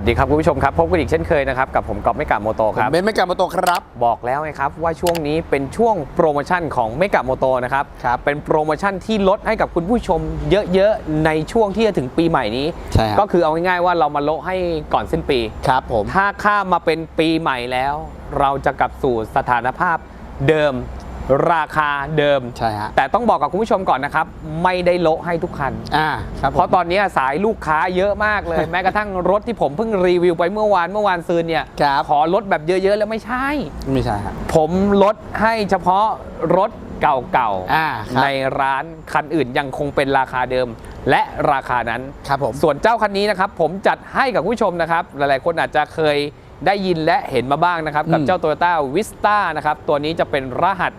วัสดีครับคุณผู้ชมครับ พบกันอีกเช่นเคยนะครับ กับผมกอบไม่กาโมโตครับเบนซ์ไม่กลับมาโตครับ บอกแล้วไงครับว่าช่วงนี้เป็นช่วงโปรโมชั่นของเมกะโมโตนะครับครับเป็นโปรโมชั่นที่ลดให้กับคุณผู้ชมเยอะๆ ในช่วงที่จะถึงปีใหม่นี้ ใช่ครับ ก็คือเอาง่ายๆว่าเรามาลดให้ก่อนสิ้นปี ครับผม ถ้าข้ามมาเป็นปีใหม่แล้ว เราจะกลับสู่สถานภาพเดิม ราคาเดิม ใช่ฮะแต่ต้องบอกกับคุณผู้ชมก่อนนะครับ ไม่ได้โละให้ทุกคัน อ่าครับผม เพราะตอนนี้สายลูกค้าเยอะมากเลย แม้กระทั่งรถที่ผมเพิ่งรีวิวไปเมื่อวานเมื่อวานซืนเนี่ยครับ ขอลดแบบเยอะๆ แล้วไม่ใช่ ไม่ใช่ฮะ ผมลดให้เฉพาะรถเก่าอ่าครับ ในร้านคันอื่นยังคงเป็นราคาเดิม และราคานั้น ครับผม ส่วนเจ้าคันนี้นะครับ ผมจัดให้กับคุณผู้ชมนะครับ หลายๆ คนอาจจะเคยได้ยินและเห็นมาบ้างนะครับ กับอืม เจ้า Toyota Vista นะครับ ตัวนี้จะเป็นรหัส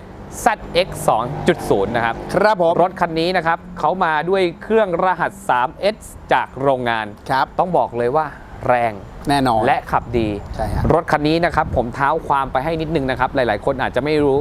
ZX 2.0 นะครับ ครับผม รถคันนี้นะครับเขามาด้วยเครื่องรหัส 3S จากโรงงาน ครับ ต้องบอกเลยว่าแรงแน่นอน และขับดี ใช่ฮะรถคันนี้นะครับ ผมเท้าความไปให้นิดนึงนะครับ หลาย ๆ คนอาจจะไม่รู้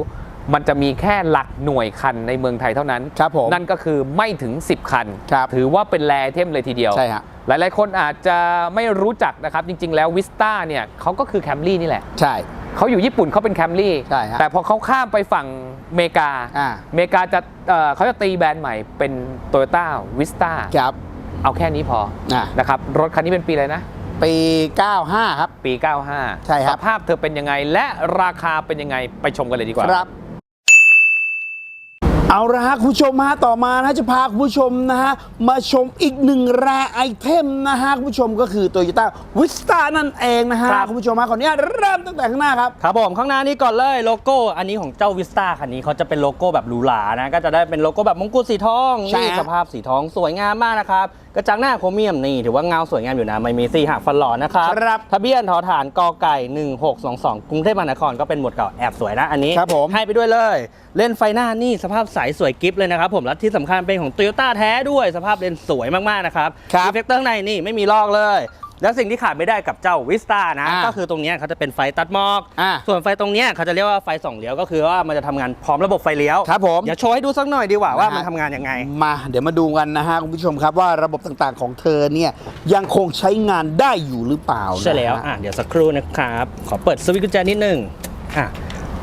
มันจะมีแค่หลักหน่วยคันในเมืองไทยเท่านั้น ครับผม นั่นก็คือไม่ถึง 10 คัน ครับถือว่าเป็นแรเทมเลยทีเดียว ใช่ฮะ หลาย ๆ คนอาจจะไม่รู้จักนะครับ จริง ๆ แล้ววิสต้าเนี่ยเขาก็คือแคมรี่นี่แหละ ใช่ เขาอยู่ญี่ปุ่นเขาเป็นแคมรี่ใช่ฮะแต่พอเขาข้ามไปฝั่งอเมริกาอ่า อเมริกาจะเอ่อเขาจะตีแบรนด์ใหม่เป็น Toyota Vista ครับเอาแค่นี้พออ่านะครับรถคันนี้เป็นปีอะไรนะ ปี 95 ครับ ปี 95 ใช่ครับ สภาพเธอเป็นยังไง และราคาเป็นยังไงไปชมกันเลยดีกว่า ครับ เอาละฮะคุณผู้ชมฮะต่อมานะจะพาคุณผู้ชมนะฮะมาชมอีกหนึ่งแรไอเทมนะฮะคุณผู้ชมก็คือ Toyota Vista นั่นเองนะฮะครับ คุณผู้ชมฮะขออนุญาตเริ่มตั้งแต่ข้างหน้าครับ ครับผมข้างหน้านี้ก่อนเลยโลโก้อันนี้ของเจ้าวิสตาคันนี้เขาจะเป็นโลโก้แบบหรูหรานะก็จะได้เป็นโลโก้แบบมงกุฎสีทองใช่นี่ฮะ สภาพสีทองสวยงามมากนะครับ กระจังหน้าโครเมียมนี่ถือว่าเงาสวยงามอยู่นะไม่มีสีหักฟันหล่อนะครับครับทะเบียนทอฐานกอไก่ 1622 กรุงเทพมหานครก็เป็นหมวดเก่าแอบสวยนะอันนี้ครับผมให้ไปด้วยเลย เลนส์ไฟหน้านี่สภาพใสสวยกิฟเลยนะครับผมและที่สำคัญเป็นของโตโยต้าแท้ด้วยสภาพเลนส์สวยมากๆนะครับครับดีเฟกเตอร์ข้างในนี่ไม่มีลอกเลย แล้วสิ่งที่ขาดไม่ได้กับเจ้าวิสตานะ อ่าก็คือตรงเนี้ยเขาจะเป็นไฟตัดหมอก อ่า ส่วนไฟตรงเนี้ยเขาจะเรียกว่าไฟสองเลี้ยวก็คือว่ามันจะทำงานพร้อมระบบไฟเลี้ยวครับผม เดี๋ยวโชว์ให้ดูสักหน่อยดีกว่าว่านะฮะมันทำงานยังไง มาเดี๋ยวมาดูกันนะฮะคุณผู้ชมครับว่าระบบต่างๆของเธอเนี่ยยังคงใช้งานได้อยู่หรือเปล่าใช่แล้วนะฮะอะ เดี๋ยวสักครู่นะครับ ขอเปิดสวิตช์กุญแจนิดนึง อะ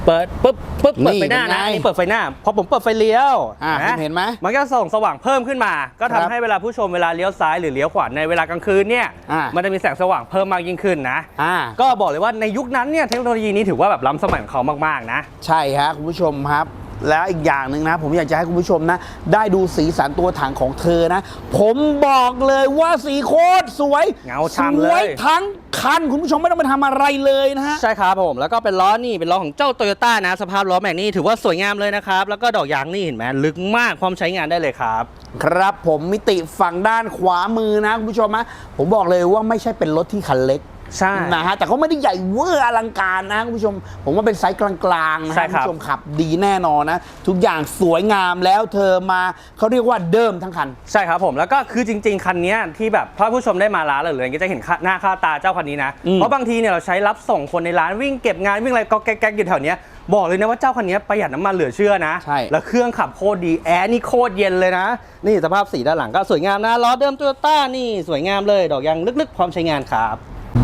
เปิดปุ๊บปุ๊บเปิดไฟหน้านี่เป็นไงนะอันนี่เปิดไฟหน้าพอผมเปิดไฟเลี้ยวอะนะคุณเห็นไหม มันก็ส่องสว่างเพิ่มขึ้นมา ก็ครัทำบให้เวลาผู้ชมเวลาเลี้ยวซ้ายหรือเลี้ยวขวาในเวลากลางคืนเนี่ยอะมันจะมีแสงสว่างเพิ่มมากยิ่งขึ้นนะ อ่า ก็บอกเลยว่าในยุคนั้นเนี่ยเทคโนโลยีนี้ถือว่าแบบล้ำสมัยของเขามากๆนะ ใช่ฮะคุณผู้ชมครับ แล้วอีกอย่างหนึ่งนะ ผมอยากจะให้คุณผู้ชมนะ ได้ดูสีสันตัวถังของเธอนะ ผมบอกเลยว่าสีโคตรสวยเงาฉ่ำเลย สวยทั้งคัน คุณผู้ชมไม่ต้องไปทำอะไรเลยนะฮะ ใช่ครับผมแล้วก็เป็นล้อนี่เป็นล้อของเจ้าโตโยต้านะ สภาพล้อแม็กนี่ถือว่าสวยงามเลยนะครับ แล้วก็ดอกยางนี่เห็นไหมลึกมากพร้อมใช้งานได้เลยครับ ครับผมมิติฝั่งด้านขวามือนะคุณผู้ชมนะผมบอกเลยว่าไม่ใช่เป็นรถที่คันเล็ก ใช่นะฮะแต่เขาไม่ได้ใหญ่เวอร์อลังการนะคุณผู้ชม ผมว่าเป็นไซส์กลางๆนะใช่ฮะครับคุณผู้ชมขับดีแน่นอนนะ ทุกอย่างสวยงามแล้วเธอมาเขาเรียกว่าเดิมทั้งคัน ใช่ครับผมแล้วก็คือจริง ๆ คันเนี้ยที่แบบถ้าผู้ชมได้มาร้านหรืออะไรก็จะเห็นค่าหน้าค่าตาเจ้าคันนี้นะ อืม เพราะบางทีเนี่ยเราใช้รับส่งคนในร้านวิ่งเก็บงานวิ่งอะไรก็แก๊กๆอยู่แถวเนี้ยบอกเลยนะว่าเจ้าคันนี้ประหยัดน้ำมันเหลือเชื่อนะ ใช่ แล้วเครื่องขับโคตรดีแอร์นี่โคตรเย็นเลยนะ นี่สภาพสีด้านหลังก็สวยงามนะล้อเดิมโตโยต้านี่สวยงามเลย ดอกยางลึกๆ พร้อมใช้งานครับ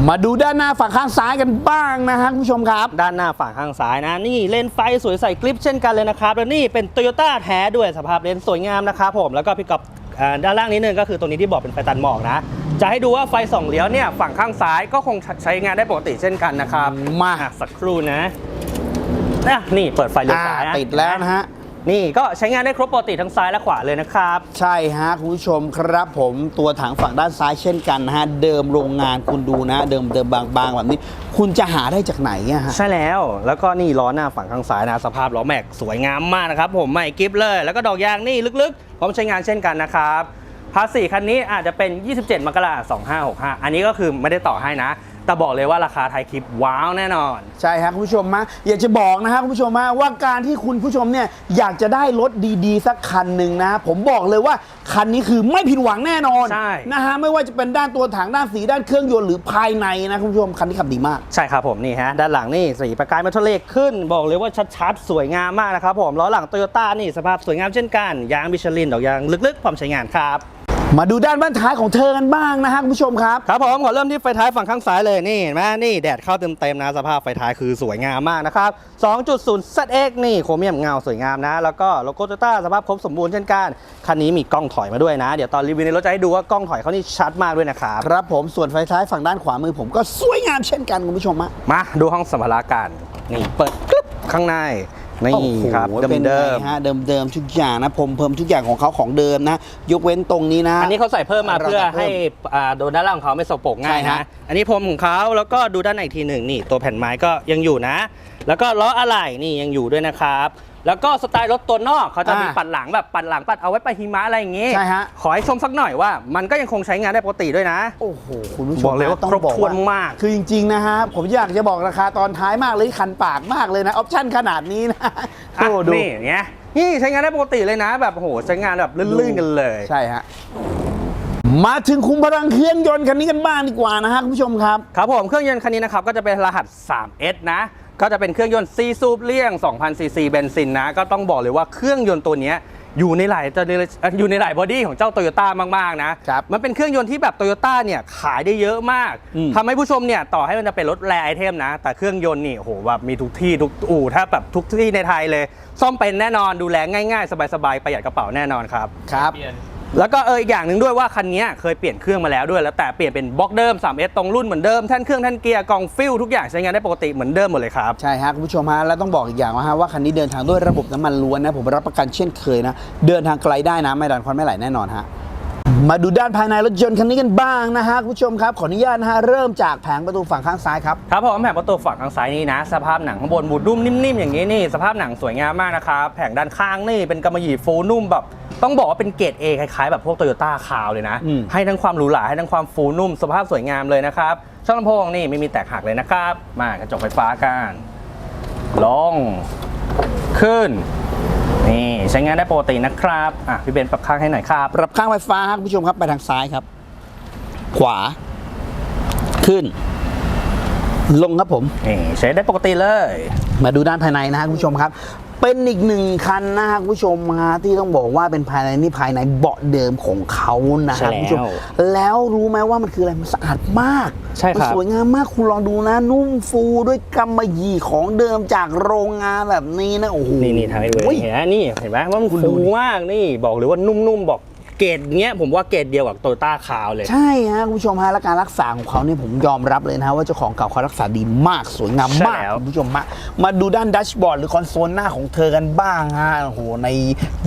มาดูด้านหน้าฝั่งข้างซ้ายกันบ้างนะฮะคุณผู้ชมครับ ด้านหน้าฝั่งข้างซ้ายนะ นี่เลนส์ไฟสวยใสกริปเช่นกันเลยนะครับ แล้วนี่เป็นโตโยต้าแท้ด้วยสภาพเลนส์สวยงามนะครับผมแล้วก็พี่กอบอ่าด้านล่างนิดนึงก็คือตรงนี้ที่บอกเป็นไฟตันหมอกนะ จะให้ดูว่าไฟส่องเลี้ยวเนี่ยฝั่งข้างซ้ายก็คงใช้งานได้ปกติเช่นกันนะครับมาอะสักครู่นะอะนี่เปิดไฟเลี้ยวอ่าซ้ายนะติดแล้วนะฮะ นี่ก็ใช้งานได้ครบปกติทั้งซ้ายและขวาเลยนะครับ ใช่ฮะคุณผู้ชมครับผมตัวถังฝั่งด้านซ้ายเช่นกันนะฮะเดิมโรงงานคุณดูนะเดิมเดิมบางๆแบบนี้ คุณจะหาได้จากไหนอะฮะใช่แล้วแล้วก็นี่ล้อหน้าฝั่งข้างซ้ายนะสภาพล้อแม็กสวยงามมากนะครับผมใหม่กิฟเลย แล้วก็ดอกยางนี่ลึกๆพร้อมใช้งานเช่นกันนะครับภาษีคันนี้อาจจะเป็น 27 มกราคม 2565 อันนี้ก็คือไม่ได้ต่อให้นะ แต่บอกเลยว่าราคาไทยคลิปว้าวแน่นอน ใช่ครับคุณผู้ชมมะอยากจะบอกนะฮะคุณผู้ชมมะว่าการที่คุณผู้ชมเนี่ยอยากจะได้รถดีๆ สักคันหนึ่งนะ ผมบอกเลยว่าคันนี้คือไม่ผิดหวังแน่นอนใช่ นะฮะไม่ว่าจะเป็นด้านตัวถังด้านสีด้านเครื่องยนต์หรือภายในนะคุณผู้ชมคันนี้ขับดีมาก ใช่ครับผมนี่ฮะ ด้านหลังนี่สีประกายมาทะเลขขึ้น บอกเลยว่าชัดๆ สวยงามมากนะครับผมล้อหลังโตโยต้านี่สภาพสวยงามเช่นกัน ยางมิชลินดอกยางลึกๆพร้อมใช้งานครับ มาดูด้านบ้านท้ายของเธอกันบ้างนะฮะคุณผู้ชมครับ ครับผมขอเริ่มที่ไฟท้ายฝั่งข้างซ้ายเลยนี่เห็นไหมนี่แดดเข้าเต็มๆนะสภาพไฟท้ายคือสวยงามมากนะครับ 2.0 ZX นี่โครเมียมเงาสวยงามนะ แล้วก็โลโก้โตโยต้าสภาพครบสมบูรณ์เช่นกันคันนี้มีกล้องถอยมาด้วยนะ เดี๋ยวตอนรีวิวในรถจะให้ดูว่ากล้องถอยเขานี่ชัดมากด้วยนะครับครับผมส่วนไฟท้ายฝั่งด้านขวามือผมก็สวยงามเช่นกันคุณผู้ชมฮะมาดูห้องสัมภาระกันนี่เปิดกรึ๊บข้างใน นี่โอ้โหครับเป็นไงเดิมฮะเดิมเดิมๆทุกอย่างนะผมเพิ่มทุกอย่างของเขาของเดิมนะ ยกเว้นตรงนี้นะๆอันนี้เขาใส่เพิ่มมาเราเพื่อจะเพิ่มให้อ่าโดนด้านล่างของเขาไม่สกปรกง่ายใช่นะฮะอันนี้พรมของเขาแล้วก็ดูด้านในอีกทีหนึ่งนี่ตัวแผ่นไม้ก็ยังอยู่นะ แล้วก็ล้ออะไหล่นี่ยังอยู่ด้วยนะครับ แล้วก็สไตล์รถตัวนอกเขาจะมีอ่าปัดหลังแบบปัดหลังปัดเอาไว้ไปหิมะอะไรอย่างงี้ใช่ฮะ ขอให้ชมสักหน่อยว่า มันก็ยังคงใช้งานได้ปกติด้วยนะ โอ้โหคุณผู้ชมบอกเลยว่าต้องครบถ้วนว่มาก คือจริง ๆ นะฮะ ผมอยากจะบอกราคาตอนท้ายมากเลยคันปากมากเลยนะ ออปชั่นขนาดนี้นะอะโอ้ดูนี่เนี้ยนี่ใช้งานได้ปกติเลยนะ แบบโอ้โหใช้งานแบบลื่นๆกันเลย ใช่ฮะ มาถึงคุมพลังเครื่องยนต์คันนี้กันบ้างดีกว่านะฮะคุณผู้ชมครับ ครับผมเครื่องยนต์คันนี้นะครับก็จะเป็นรหัส 3S นะ ก็จะเป็นเครื่องยนต์ซีซูปเลี่ยง 2,000 ซีซีเบนซินนะ ก็ต้องบอกเลยว่าเครื่องยนต์ตัวเนี้ยอยู่ในหลายจะอยู่ในหลายบอดี้ของเจ้าโตโยต้ามาก ๆ นะครับมันเป็นเครื่องยนต์ที่แบบโตโยต้าเนี่ยขายได้เยอะมากอืมทำให้ผู้ชมเนี่ยต่อให้มันจะเป็นรถแรไอเทมนะ แต่เครื่องยนต์นี่โอ้โหแบบมีทุกที่ทุกอู่ถ้าแบบทุกที่ในไทยเลย ซ่อมเป็นแน่นอนดูแลง่าย ๆ สบาย ๆ ประหยัดกระเป๋าแน่นอนครับ ครับ แล้วก็เอออีกอย่างหนึ่งด้วยว่าคันนี้เคยเปลี่ยนเครื่องมาแล้วด้วยแล้วแต่เปลี่ยนเป็นบล็อกเดิม 3S ตรงรุ่นเหมือนเดิมแท่นเครื่องแท่นเกียร์กล่องฟิลทุกอย่างใช้งานได้ปกติเหมือนเดิมหมดเลยครับ ใช่ฮะคุณผู้ชมฮะแล้วต้องบอกอีกอย่างว่าฮะว่าคันนี้เดินทางด้วยระบบน้ำมันล้วนนะผมรับประกันเช่นเคยนะเดินทางไกลได้นะไม่ดันควันไม่ไหลแน่นอนฮะ มาดูด้านภายในรถยนต์คันนี้กันบ้างนะฮะคุณผู้ชมครับขออนุญาตนะฮะเริ่มจากแผงประตูฝั่งข้างซ้ายครับครับผมแผงประตูฝั่งข้างซ้ายนี่นะ สภาพหนังข้างบนบูดนุ่มนิ่มๆอย่างนี้นี่สภาพหนังสวยงามมากนะครับแผงด้านข้างนี่เป็นกำมะหยี่ฟูนุ่มแบบต้องบอกว่าเป็นเกรด A คล้ายๆ แบบพวกโตโยต้าคาวเลยนะอืมให้ทั้งความหรูหราให้ทั้งความฟูนุ่ม สภาพสวยงามเลยนะครับช่องลำโพงนี่ไม่มีแตกหักเลยนะครับ มากระจกไฟฟ้ากันลงขึ้น นี่ใช้งานได้ปกตินะครับอะพี่เบนซ์ปรับข้างให้หน่อยครับปรับข้างไฟฟ้าครับคุณผู้ชมครับไปทางซ้ายครับ ขวา ขึ้น ลงครับผมนี่ใช้ได้ปกติเลย มาดูด้านภายในนะฮะคุณผู้ชมครับ เป็นอีกหนึ่งคันนะฮะคุณผู้ชมฮะที่ต้องบอกว่าเป็นภายในนี่ภายในเบาะเดิมของเขานะใช่ฮะคุณผู้ชมแล้วแล้วรู้ไหมว่ามันคืออะไรมันสะอาดมากใช่ครับ มันสวยงามมากคุณลองดูนะ นุ่มฟูด้วยกำมะหยี่ของเดิมจากโรงงานแบบนี้นะโอ้โหนี่นี่ทำให้ดูโอ้ยเห็นไหมนี่เห็นไหมว่ามันคุณดูฟูดิมากนี่บอกเลยว่านุ่มๆบอก เกรดเนี้ยผมว่าเกรดเดียวกับโตโยต้าคาวเลย ใช่ฮะคุณผู้ชมฮะและการรักษาของเขาเนี่ยผมยอมรับเลยนะฮะว่าเจ้าของเก่าเขารักษาดีมากสวยงามมากใช่แล้ว คุณผู้ชมมามาดูด้านดัชบอร์ดหรือคอนโซลหน้าของเธอกันบ้างฮะโอ้โหใน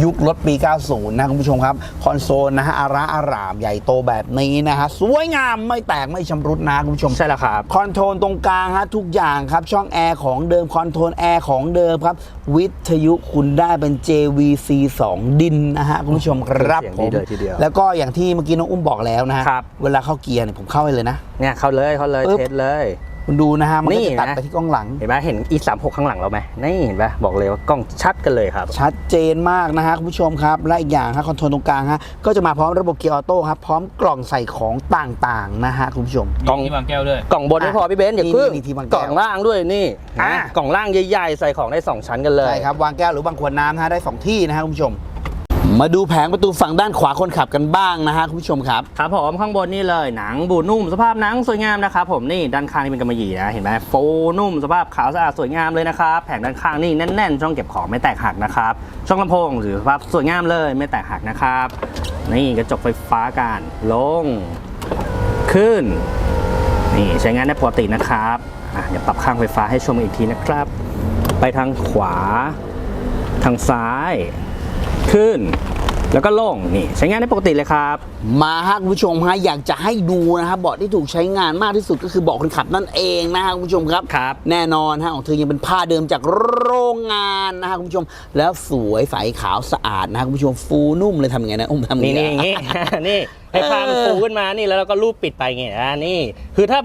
ยุครถปี 90 นะคุณผู้ชมครับคอนโซลนะฮะอาระอารามใหญ่โตแบบนี้นะฮะสวยงามไม่แตกไม่ชำรุดนะคุณผู้ชม ใช่แล้วครับ คอนโทรลตรงกลางฮะทุกอย่างครับ ช่องแอร์ของเดิมคอนโทรลแอร์ของเดิมครับ วิทยุคุณได้เป็น JVC 2 ดินนะฮะ คุณผู้ชมครับเสียงผดีมเลยทีเดียว แล้วก็อย่างที่เมื่อกี้น้องอุ้มบอกแล้วนะฮะครับ เวลาเข้าเกียร์เนี่ยผมเข้าไปเลยนะ เนี่ยเข้าเลยเข้าเลยปึ๊บ เทสเลย คุณดูนะฮะมันก็นี่จะตัดนะ ไปที่กล้องหลัง เห็นไหมเห็น e 3 6ข้างหลังเราไหมนี่เห็นไหมบอกเลยว่ากล้องชัดกันเลยครับ ชัดเจนมากนะฮะคุณผู้ชมครับ และอีกอย่างฮะคอนโทรลตรงกลางฮะก็จะมาพร้อมระบบเกียร์ออโต้ครับพร้อมกล่องใส่ของต่างๆนะฮะคุณผู้ชม กล่องที่วางแก้วด้วย กล่องบนไม่พอพี่เบนซ์อย่านี่เพิ่งนี่ที่วางแก้วกล่องล่างด้วยนี่อะ นะกล่องล่างใหญ่ๆใส่ของได้สองชั้นกันเลย ใช่ครับวางแก้วหรือบางขวดน้ำนะฮะได้สองที่นะฮะคุณผู้ชม มาดูแผงประตูฝั่งด้านขวาคนขับกันบ้างนะฮะคุณผู้ชมครับ ครับผมข้างบนนี่เลยหนังบูดนุ่มสภาพหนังสวยงามนะครับผมนี่ด้านข้างนี่เป็นกำมะหยี่นะเห็นไหมโฟนุ่มสภาพขาวสะอาดสวยงามเลยนะครับแผงด้านข้างนี่แน่นๆ ช่องเก็บของไม่แตกหักนะครับช่องลำโพงหรือสภาพสวยงามเลยไม่แตกหักนะครับนี่กระจกไฟฟ้ากันลง ขึ้น นี่ใช้งานได้ปกตินะครับอะเดี๋ยวปรับข้างไฟฟ้าให้ชมอีกทีนะครับ ไปทางขวา ทางซ้าย ขึ้น แล้วก็ลงนี่ใช้งานได้ปกติเลยครับ มาฮะคุณผู้ชมฮะอยากจะให้ดูนะครับเบาะที่ถูกใช้งานมากที่สุดก็คือเบาะคนขับนั่นเองนะฮะคุณผู้ชมครับ ครับ แน่นอนฮะของเธอยังเป็นผ้าเดิมจากโรงงานนะฮะคุณผู้ชม แล้วสวยใสขาวสะอาดนะฮะคุณผู้ชมฟูนุ่มเลยทำยังไงนะอุ้มทำนี่ยังนี่ไงอย่างงี้ นี่ให้ผ้ามันเออฟูขึ้นมานี่แล้วเราก็รูปปิดไปไงอะนี่ คือถ้า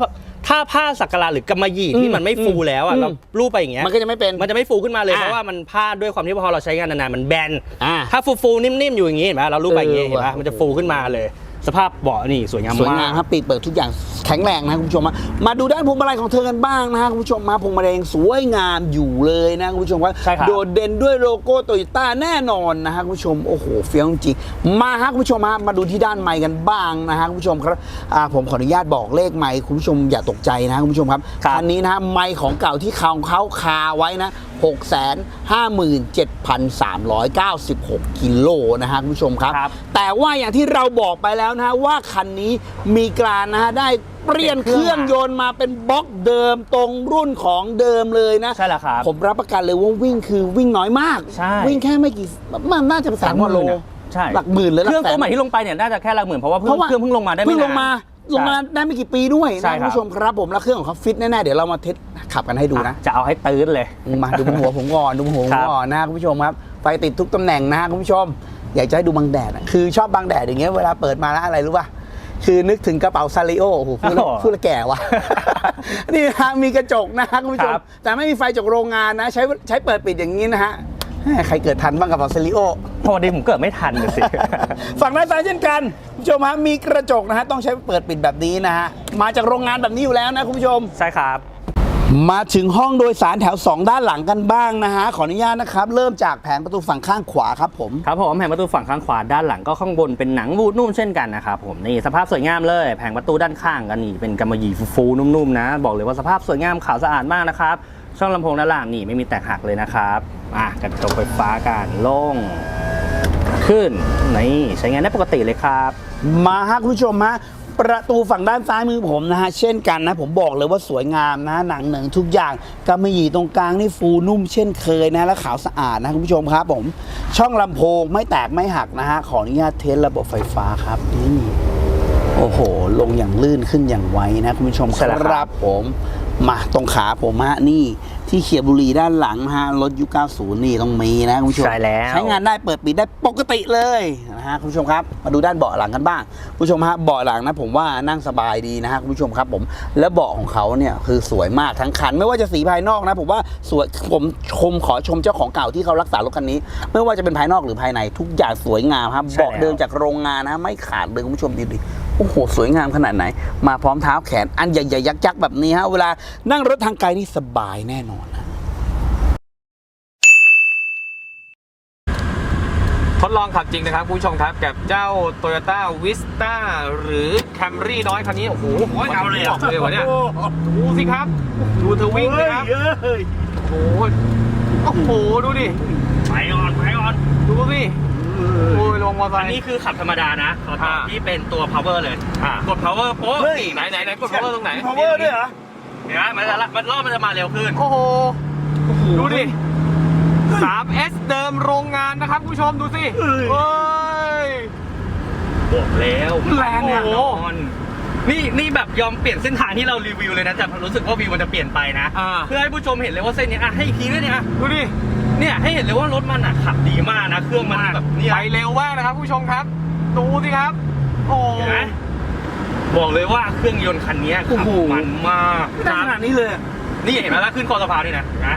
ถ้าผ้าสักการะหรือกำมะหยี่ที่มันไม่ฟูแล้วอะอืมเรารูปไปอย่างเงี้ยมันก็จะไม่เป็น มันจะไม่ฟูขึ้นมาเลยอะเพราะว่ามันผ้าด้วยความที่พอเราใช้งานนานๆมันแบนอ่าถ้าฟูๆนิ่มๆอยู่อย่างงี้เห็นไหมเรารูปไปอย่างงี้เออเห็นไหมว่ะมันจะฟูขึ้นมาเลย สภาพเบาะนี่สวยงามสวยงามมากครับปีกเปิดทุกอย่างแข็งแรงนะคุณผู้ชมมามาดูด้านพวงมาลัยของเธอกันบ้างนะฮะคุณผู้ชมมาพวงมาลัยยังสวยงามอยู่เลยนะคุณผู้ชมว่าใช่ครับโดดเด่นด้วยโลโก้โตโยต้าแน่นอนนะฮะคุณผู้ชมโอ้โหเฟี้ยวจริงๆมาฮะคุณผู้ชมมามาดูที่ด้านไมค์กันบ้างนะฮะคุณผู้ชมครับอ่าผมขออนุญาตบอกเลขไมค์คุณผู้ชมอย่าตกใจนะคุณผู้ชมครับครับคันนี้นะฮะไมค์ของเก่าที่เขาเขาคาไว้นะ 6 5 7 3 9 6 กิโลนะฮะคุณผู้ชมครับครับ แต่ว่าอย่างที่เราบอกไปแล้วนะฮะว่าคันนี้มีการนะฮะได้เปลี่ยนเครื่องยนต์มาเป็นบล็อกเดิมตรงรุ่นของเดิมเลยนะ ใช่แล้วครับ ผมรับประกันเลยว่าวิ่งคือวิ่งน้อยมากใช่วิ่งแค่ไม่กี่มันน่าจะแสนกว่าโลหลักหมื่นอะใช่หลักหมื่นเลยเครื่องหลัตัวกแสนใหม่ที่ลงไปเนี่ยน่าจะแค่หลักหมื่นเพราะว่าเพิ่เพงราะว่าเครื่องเพิ่งลงมาได้ไม่เพิ่งลนางนมา ลงมาได้ไม่กี่ปีด้วยใช่นะครับคุณผู้ชมครับผมแล้วเครื่องของเขาฟิตแน่ๆเดี๋ยวเรามาเทสขับกันให้ดูนะ จะเอาให้ตื้นเลย มาดูบนหัวผมก่อนดูบนหัวผมครับก่อนนะคุณผู้ชมครับไฟติดทุกตำแหน่งนะคุณผู้ชม อยากจะให้ดูบังแดดอะคือชอบบังแดดอย่างเงี้ยเวลาเปิดมาแล้วอะไรรู้ป่ะคือนึกถึงกระเป๋าซาริโอโอ้โหพูดแล้วอ๋อพูดแล้วแก่ว่ะ นี่นะฮะมีกระจกนะฮะคุณผู้ชม ครับ แต่ไม่มีไฟจากโรงงานนะ ใช้ใช้เปิดปิดอย่างนี้นะฮะแหม่ใครเกิดทันบ้างกระเป๋าซาริโอ พอดีผมเกิดไม่ทันเลยสิ ฝั่งด้านซ้ายเช่นกันคุณผู้ชมฮะมีกระจกนะฮะต้องใช้เปิดปิดแบบนี้นะฮะมาจากโรงงานแบบนี้อยู่แล้วนะคุณผู้ชม ใช่ครับ มาถึงห้องโดยสารแถว 2 ด้านหลังกันบ้างนะฮะขออนุญาตนะครับ เริ่มจากแผงประตูฝั่งข้างขวาครับผม ครับผมแผงประตูฝั่งข้างขวาด้านหลังก็ข้างบนเป็นหนังวูดนุ่มเช่นกันนะครับผมนี่สภาพสวยงามเลยแผงประตูด้านข้างกันนี่เป็นกำมะหยี่ฟูๆนุ่มๆนะ บอกเลยว่าสภาพสวยงามขาวสะอาดมากนะครับ ช่องลำโพงด้านล่างนี่ไม่มีแตกหักเลยนะครับอะกระจกไฟฟ้ากันลง ขึ้นนี่ใช้งานได้ปกติเลยครับ มาฮะคุณผู้ชมฮะประตูฝั่งด้านซ้ายมือผมนะฮะ เช่นกันนะ ผมบอกเลยว่าสวยงามนะ หนังเหนืองทุกอย่างกำมะหยี่ตรงกลางนี่ฟูนุ่มเช่นเคยนะ และขาวสะอาดนะ คุณผู้ชมครับผม ช่องลำโพงไม่แตกไม่หักนะฮะ ขออนุญาตเทสระบบไฟฟ้าครับนี่โอ้โห ลงอย่างลื่นขึ้นอย่างไวนะ คุณผู้ชมใช่แล้วครับครับผม มาตรงขาผมฮะนี่ที่เขียบบุหรีด้านหลังนะฮะรถยุค90 นี่ต้องมีนะคุณผู้ชมใช่แล้วใช้งานได้เปิดปิดได้ปกติเลยนะฮะคุณผู้ชมครับ มาดูด้านเบาะหลังกันบ้างคุณผู้ชมฮะเบาะหลังนะผมว่านั่งสบายดีนะฮะคุณผู้ชมครับผมและเบาะของเขาเนี่ยคือสวยมากทั้งคัน ไม่ว่าจะสีภายนอกนะผมว่าสวยผมชมขอชมเจ้าของเก่าที่เขารักษารถคันนี้ ไม่ว่าจะเป็นภายนอกหรือภายในทุกอย่างสวยงามครับใช่เบาะแล้วเดิมจากโรงงานนะไม่ขาดเลยคุณผู้ชมดูดิโอ้โหสวยงามขนาดไหน มาพร้อมเท้าแขนอันใหญ่ๆยักษ์ๆแบบนี้ฮะเวลานั่งรถทางไกลนี่สบายแน่นอนนะทดลองขับจริงนะครับคุณผู้ชมครับกับเจ้า Toyota Vista หรือ Camry น้อยคันนี้ โอ้โหเอาเลยบอกเลยวะเนี่ยดูสิครับ ดูเธอวิ่งนะครับโอ้โหโอ้โห ดูดิ ไปอ่อน ไปอ่อน ดูสิ โอ้ยลงมอเตอร์ไซอันค์ นี้คือขับธรรมดานะขอต่ออ่าที่เป็นตัว power เลย อะ กด power โป๊ะไหนไหนไหนกด power ตรงไหน power ด้วยเหรอ เห็นไหมมันจะละมันรอบมันจะมาเร็วขึ้น โอ้โห ดูดิ 3S เดิมโรงงานนะครับคุณผู้ชมดูสิเฮ้ยบอกแล้วแรงอะแน่นอนนี่นี่แบบยอมเปลี่ยนเส้นทางที่เรารีวิวเลยนะแต่รู้สึกว่าวิวมันจะเปลี่ยนไปนะ อ่า เพื่อให้ผู้ชมเห็นเลยว่าเส้นเนี้ยอะให้อีกทีด้วยเนี่ยอะดูดิ เนี่ยให้เห็นเลยว่ารถมันอะขับดีมากนะเครื่องมันแบบเนี่ยไปเร็วมากนะครับผู้ชมครับ ดูสิครับ โอ้เห็นไหมบอกเลยว่าเครื่องยนต์คันเนี้ยขับมันมากขนาดนี้เลย นี่เห็นไหมแล้วขึ้นคอสะพานด้วยนะนะ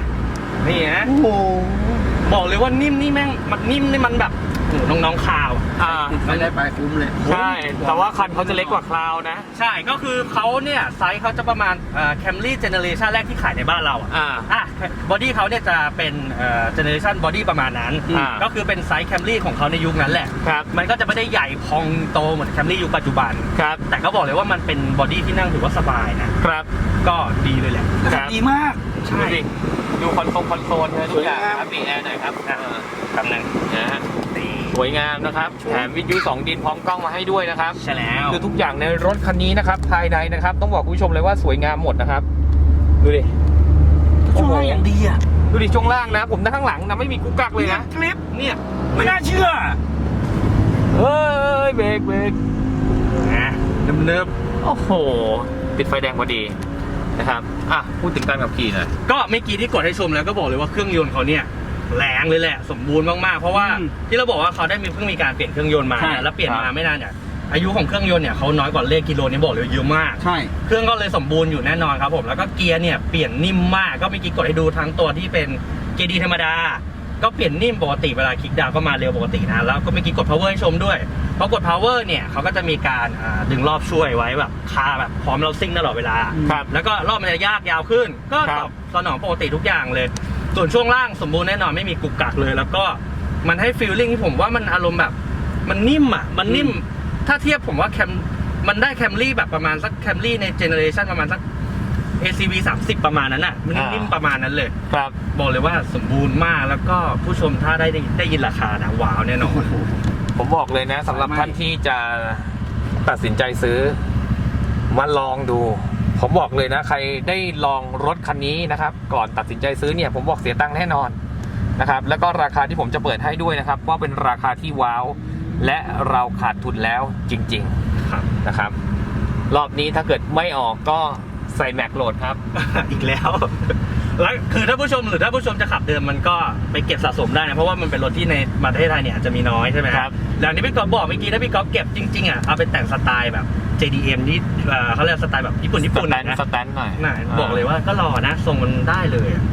นี่นะโอ้โหบอกเลยว่านิ่มนี่แม่งมันนิ่มนี่มันแบบโอ้โห น้องๆข่าว อ่า ไม่ได้ไปคุ้มเลยใช่ แต่ว่าคันเขาจะเล็กกว่าคราวนะ ใช่ก็คือเขาเนี่ย ไซส์เขาจะประมาณแคมรี่เจเนเรชันแรกที่ขายในบ้านเราอะอ่าอะบอดี้เขาเนี่ยจะเป็นเจเนเรชันบอดี้ประมาณนั้น อ่า ก็คือเป็นไซส์แคมรี่ของเขาในยุคนั้นแหละ ครับ มันก็จะไม่ได้ใหญ่พองโตเหมือนแคมรี่ยุคปัจจุบัน ครับ แต่ก็บอกเลยว่ามันเป็นบอดี้ที่นั่งถือว่าสบายนะครับ ก็ดีเลยแหละครับดีมาก ใช่ดูสิดูคอนโซลคอนโซลเลยทุกอย่างนะครับปีแอร์หน่อยครับอะคำหนึ่งนะฮะนี่ สวยงามนะครับแถมวิทยุ2ดินพร้อมกล้องมาให้ด้วยนะครับใช่แล้วคือทุกอย่างในรถคันนี้นะครับ ภายในนะครับ ต้องบอกคุณผู้ชมเลยว่าสวยงามหมดนะครับ ดูดิช่วงล่างอย่างดีอะดดูดิช่วงล่างนะ ผมนั่งข้างหลังนะไม่มีกุ๊กกักเลยนะคลิปเนี่ยไม่น่าเชื่อเฮ้ยเบรกเบรกนะเนิบๆโอ้โห ติดไฟแดงพอดีนะครับอะพูดถึงการขับขี่หน่อยก็เมื่อกี้ที่กดให้ชมแล้วก็บอกเลยว่าเครื่องยนต์เขาเนี่ย แรงเลยแหละ สมบูรณ์มากๆ เพราะว่าอืมที่เราบอกว่าเขาได้มีเพิ่งมีการเปลี่ยนเครื่องยนต์มาใช่ เนี่ยแล้วเปลี่ยนครัมาบไม่นานเนี่ยอายุของเครื่องยนต์เนี่ยเขาน้อยกว่าเลขกิโลนี่บอกเลยเยอะมาก ใช่ เครื่องก็เลยสมบูรณ์อยู่แน่นอนครับผม แล้วก็เกียร์เนี่ยเปลี่ยนนิ่มมาก ก็เมื่อกี้กดให้ดูทั้งตัวที่เป็นเกียร์ดีธรรมดา ก็เปลี่ยนนิ่มปกติเวลาคลิกดาวน์ก็มาเร็วปกตินะ แล้วก็เมื่อกี้กด power ให้ชมด้วยพอกด power เนี่ยเขาก็จะมีการอ่าดึงรอบช่วยไว้แบบคาแบบพร้อมเราซิ่งตลอดเวลา ครับ แล้วก็รอบมันจะยากยาวขึ้น ก็ครัตบอบสนองปกติทุกอย่างเลย ส่วนช่วงล่างสมบูรณ์แน่นอนไม่มีกุกกักเลย แล้วก็มันให้ฟีลลิ่งที่ผมว่ามันอารมณ์แบบ มันนิ่มอะ มันนิ่ม ถ้าเทียบผมว่าแคมมันได้แคมรี่แบบประมาณสักแคมรี่ในเจเนอเรชันประมาณสัก ACV 30 ประมาณนั้นอะ มันอ่านิ่มๆประมาณนั้นเลย ครับ บอกเลยว่าสมบูรณ์มากแล้วก็ผู้ชมถ้าได้ได้ยินราคานะว้าวแน่นอน ผมบอกเลยนะสำหรับท่านที่จะตัดสินใจซื้อมาลองดู ผมบอกเลยนะ ใครได้ลองรถคันนี้นะครับ ก่อนตัดสินใจซื้อเนี่ยผมบอกเสียตังค์แน่นอนนะครับ แล้วก็ราคาที่ผมจะเปิดให้ด้วยนะครับ ว่าเป็นราคาที่ว้าว และเราขาดทุนแล้วจริงครับๆนะครับ รอบนี้ถ้าเกิดไม่ออกก็ใส่แม็กโหลดครับ อีกแล้วแล้วคือถ้าผู้ชมหรือถ้าผู้ชมจะขับเดิมมันก็ไปเก็บสะสมได้นะเพราะว่ามันเป็นรถที่ในประเทศไทยเนี่ยอาจจะมีน้อยใช่ไหมครับแล้วนี่พี่กอฟบอกเมื่อกี้ถ้าพี่กอฟเก็บจริงๆอะเอาไปแต่งสไตล์แบบ JDM ที่เอ่อเขาเรียกสไตล์แบบญี่ปุ่นญี่สปุ่นแตหน่อนยนะสแตนหน่อย น่ะบอกเลยว่าก็รอนะทรงมันได้เลยอะ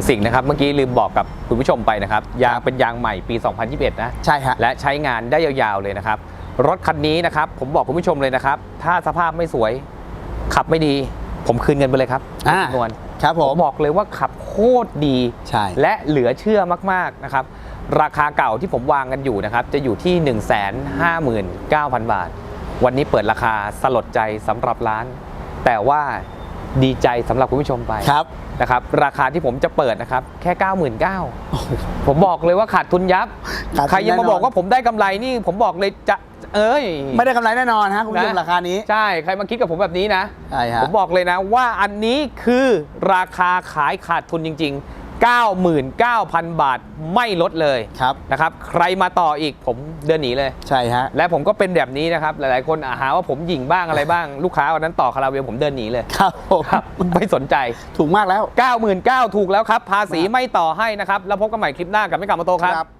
งสิ่งนะครับ เมื่อกี้ลืมบอกกับคุณผู้ชมไปนะครับ ยางเป็นยางใหม่ปี 2021 นะ ใช่ฮะ และใช้งานได้ยาวๆเลยนะครับ รถคันนี้นะครับ ผมบอกคุณผู้ชมเลยนะครับ ถ้าสภาพไม่สวย ขับไม่ดี ผมคืนเงินไปเลยครับอ่า จำนวน ครับผผม มบอกเลยว่าขับโคตรดีใช่ และเหลือเชื่อมากๆนะครับ ราคาเก่าที่ผมวางกันอยู่นะครับ จะอยู่ที่ 159,000 บาท วันนี้เปิดราคาสลดใจสำหรับร้าน แต่ว่า ดีใจสำหรับคุณผู้ชมไปครับ นะครับราคาที่ผมจะเปิดนะครับแค่ 99,000ผมบอกเลยว่าขาดทุนยับ ขาดทุนใครยังมาแน่นอน บอกว่าผมได้กำไรนี่ผมบอกเลยจะเอ้ย ไม่ได้กำไรแน่นอนฮะคุณผู้ชมนะ ราคานี้ใช่ ใครมาคิดกับผมแบบนี้นะ ใช่ฮะ ผมบอกเลยนะว่าอันนี้คือราคาขายขาดทุนจริงๆ 99,000 บาทไม่ลดเลยครับนะครับใครมาต่ออีกผมเดินหนีเลย ใช่ฮะ และผมก็เป็นแบบนี้นะครับ หลายๆ คนอาหาว่าผมหยิงบ้างอะไรบ้าง ลูกค้าวันนั้นต่อคาราเวลผมเดินหนีเลย ครับผมครับไม่สนใจถูกมากแล้ว 99,000ถูกแล้วครับ ภาษีไม่ต่อให้นะครับ แล้วพบกันใหม่คลิปหน้ากับไม่กลับมาโตครับ